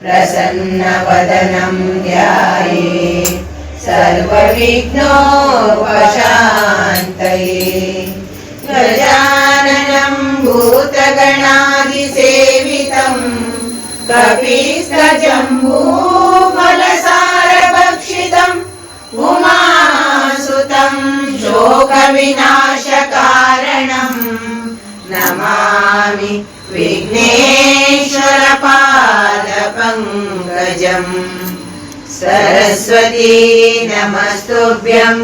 प्रसन्नवदनं ध्याये सर्वविघ्नोपशान्तये गजाननं भूतगणादिसेवितं कपिस्तजम्बूफलसारभक्षितम् उमासुतं शोकविनाशकारणम् नमामि विघ्नेश्वरपादपङ्कजम् सरस्वती नमस्तुभ्यं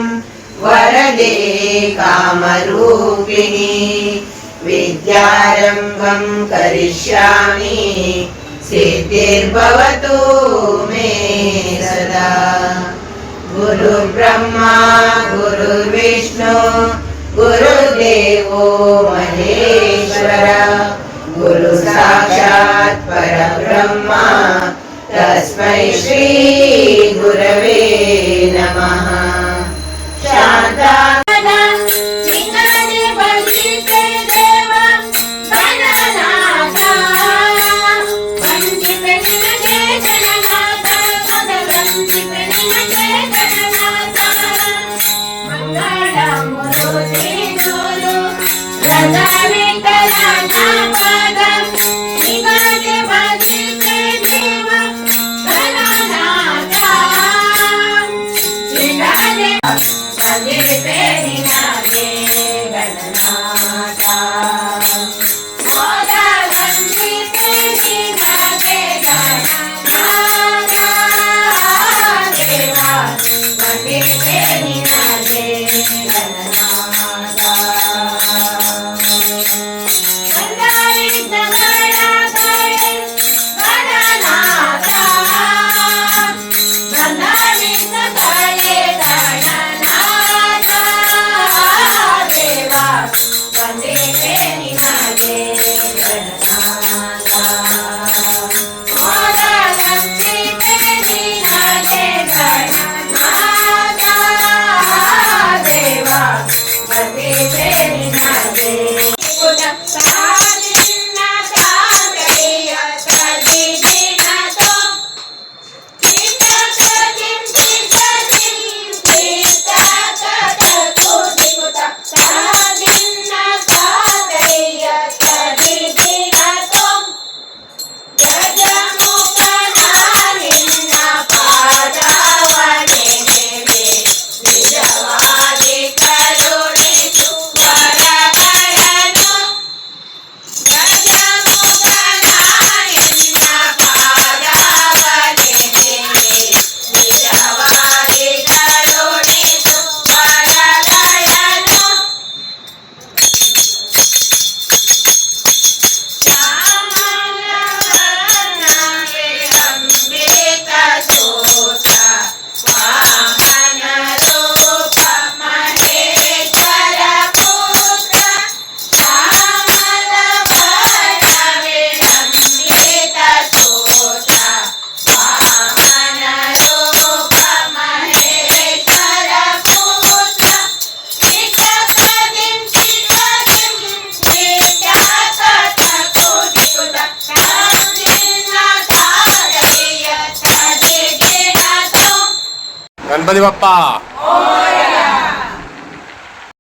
वरदे कामरूपिणी विद्यारम्भं करिष्यामि सिद्धिर्भवतु मे सदा। गुरुर्ब्रह्मा गुरुर्विष्णु गुरुदेवो महेश्वर गुरु साक्षात् परब्रह्मा तस्मै श्री गुरवे नमः నాదే పేరి నాదే గణనాథ. గోదావరి పేరి నాదే గణనాథ. దేవా వందే పేరి Santa de Papá!